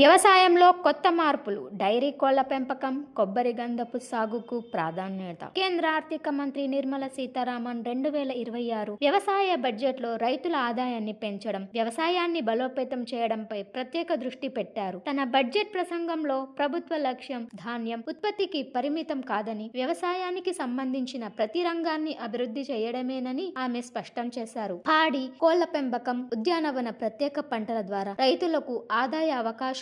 వ్యవసాయంలో కొత్త మార్పులు. డైరీ కోళ్ళ పెంపకం కొబ్బరి గంధపు సాగుకు ప్రాధాన్యత. కేంద్ర ఆర్థిక మంత్రి నిర్మల సీతారామన్ రెండు వేల ఇరవై ఆరు వ్యవసాయ బడ్జెట్లో రైతుల ఆదాయాన్ని పెంచడం వ్యవసాయాన్ని బలోపేతం చేయడంపై ప్రత్యేక దృష్టి పెట్టారు. తన బడ్జెట్ ప్రసంగంలో ప్రభుత్వ లక్ష్యం ధాన్యం ఉత్పత్తికి పరిమితం కాదని వ్యవసాయానికి సంబంధించిన ప్రతి రంగాన్ని అభివృద్ధి చేయడమేనని ఆమె స్పష్టం చేశారు. పాడి కోళ్ళ పెంపకం ఉద్యానవన ప్రత్యేక పంటల ద్వారా రైతులకు ఆదాయ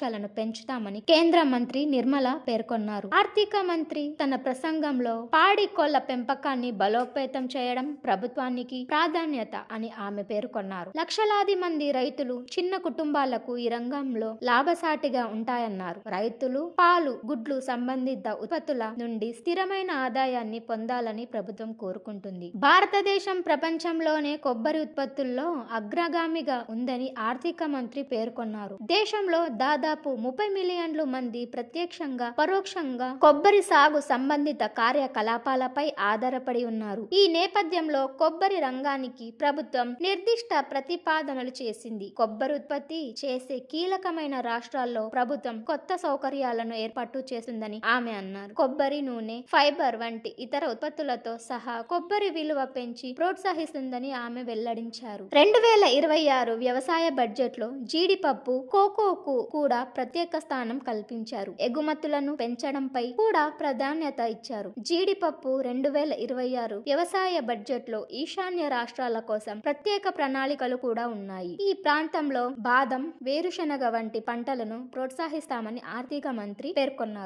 అవకాశాలను పెంచుతామని కేంద్ర మంత్రి నిర్మల పేర్కొన్నారు. ఆర్థిక మంత్రి తన ప్రసంగంలో పాడి కోళ్ళ పెంపకాన్ని బలోపేతం చేయడం ప్రభుత్వానికి ప్రాధాన్యత అని ఆమె పేర్కొన్నారు. లక్షలాది మంది రైతులు చిన్న కుటుంబాలకు ఈ రంగంలో లాభసాటిగా ఉంటాయన్నారు. రైతులు పాలు గుడ్లు సంబంధిత ఉత్పత్తుల నుండి స్థిరమైన ఆదాయాన్ని పొందాలని ప్రభుత్వం కోరుకుంటుంది. భారతదేశం ప్రపంచంలోనే కొబ్బరి ఉత్పత్తుల్లో అగ్రగామిగా ఉందని ఆర్థిక మంత్రి పేర్కొన్నారు. దేశంలో దాదాపు ముప్పై మిలియన్లు మంది ప్రత్యక్షంగా పరోక్షంగా కొబ్బరి సాగు సంబంధిత కార్యకలాపాలపై ఆధారపడి ఉన్నారు. ఈ నేపథ్యంలో కొబ్బరి రంగానికి ప్రభుత్వం నిర్దిష్ట ప్రతిపాదనలు చేసింది. కొబ్బరి ఉత్పత్తి చేసే కీలకమైన రాష్ట్రాల్లో ప్రభుత్వం కొత్త సౌకర్యాలను ఏర్పాటు చేసిందని ఆమె అన్నారు. కొబ్బరి నూనె ఫైబర్ వంటి ఇతర ఉత్పత్తులతో సహా కొబ్బరి విలువ పెంచి ప్రోత్సహిస్తుందని ఆమె వెల్లడించారు. రెండు వేల ఇరవై ఆరు వ్యవసాయ బడ్జెట్లో జీడిపప్పు కోకోకు కూడా కూడా ప్రత్యేక స్థానం కల్పించారు. ఎగుమతులను పెంచడంపై కూడా ప్రాధాన్యత ఇచ్చారు. జీడిపప్పు రెండు వేల ఇరవై ఆరు వ్యవసాయ బడ్జెట్లో ఈశాన్య రాష్ట్రాల కోసం ప్రత్యేక ప్రణాళికలు కూడా ఉన్నాయి. ఈ ప్రాంతంలో బాదం వేరుశనగ వంటి పంటలను ప్రోత్సహిస్తామని ఆర్థిక మంత్రి పేర్కొన్నారు.